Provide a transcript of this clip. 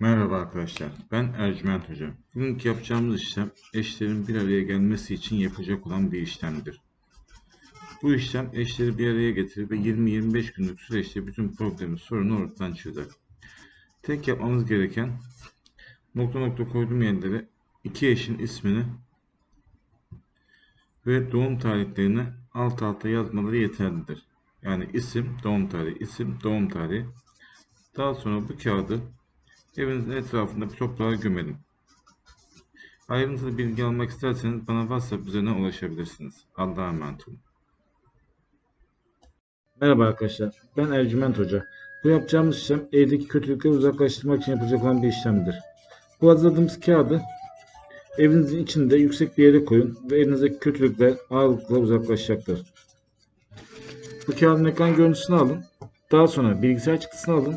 Merhaba arkadaşlar, ben Ercüment Hoca. Bugünkü yapacağımız işlem eşlerin bir araya gelmesi için yapacak olan bir işlemdir. Bu işlem eşleri bir araya getirir ve 20-25 günlük süreçte bütün problemi, sorunu ortadan çözer. Tek yapmamız gereken nokta nokta koyduğum yerlere iki eşin ismini ve doğum tarihlerini alt alta yazmaları yeterlidir. Yani isim, doğum tarihi, isim, doğum tarihi. Daha sonra bu kağıdı Evinizin etrafında bir toprağa gömelim. Ayrıntılı bilgi almak isterseniz bana WhatsApp üzerinden ulaşabilirsiniz. Allah'a emanet olun. Merhaba arkadaşlar, ben Ercüment Hoca. Bu yapacağımız işlem evdeki kötülükleri uzaklaştırmak için yapılacak olan bir işlemdir. Bu hazırladığımız kağıdı evinizin içinde yüksek bir yere koyun ve elinizdeki kötülükler ağırlıkla uzaklaşacaktır. Bu kağıdın ekran görüntüsünü alın. Daha sonra bilgisayar çıktısını alın.